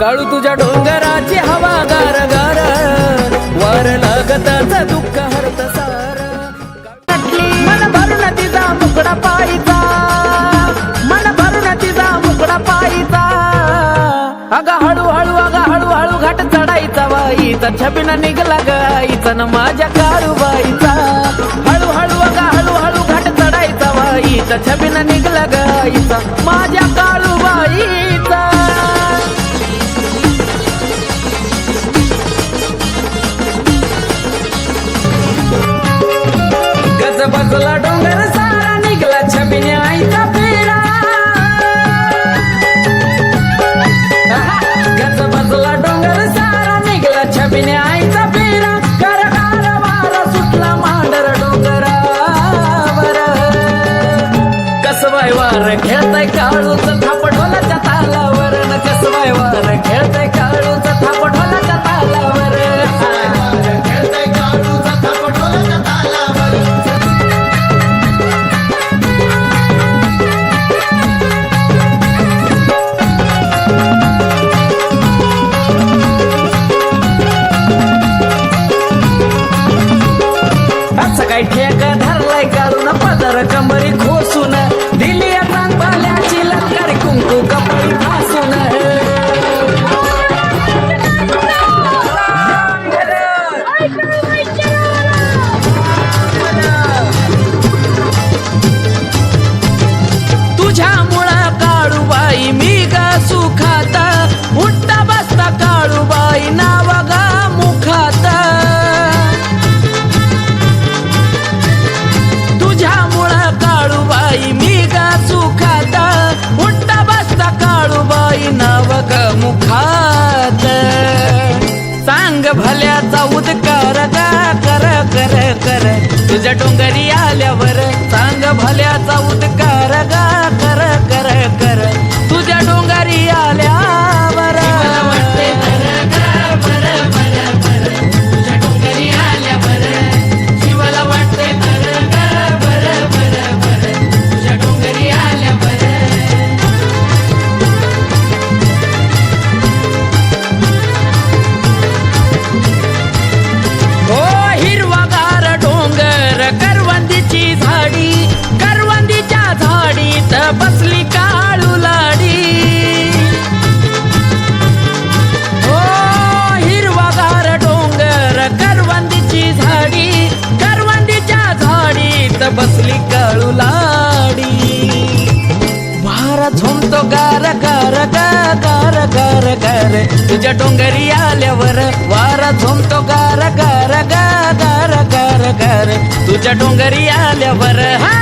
काळू तुझ्या डोंगराची हवा गार गार. वर लागताच दुःख हरत सार. मन भरून तिचा मुकडा पायचा. मन भरून तिचा मुकडा पायचा. अग हळू हळू अगा हळू हळू घाट चढायचा बाईचा छबिना निघला गाईचा न माझ्या काळूबाईचा. हळू हळू अग हळू हळू घाट चढायचा बाईचा छबिना निघला गाईचा माझ्या काळूबाईचा कसबाय वार खेळताय थापट थापडोलाच्या तालावर. न कसबाय वार खेळताय काळूच थापडोलाच्या तालावर खेळतय तालावर. असं काय ठेका धरलाय काढून पदर कम सांग भल्याचा उदकार गा कर कर कर. तुझ्या डोंगरी आल्यावर सांग भल्याचा उदकार. बसली काळू लाडी. हो हिरवागार डोंगर करवंदीची झाडी करवंदीच्या झाडीत बसली काळू लाडी. वारा झोमतो गार गार गार गार गार. तुझ्या डोंगरी आल्यावर वारा झोमतो गार गार गार गार गार. तुझ्या डोंगरी आल्यावर हा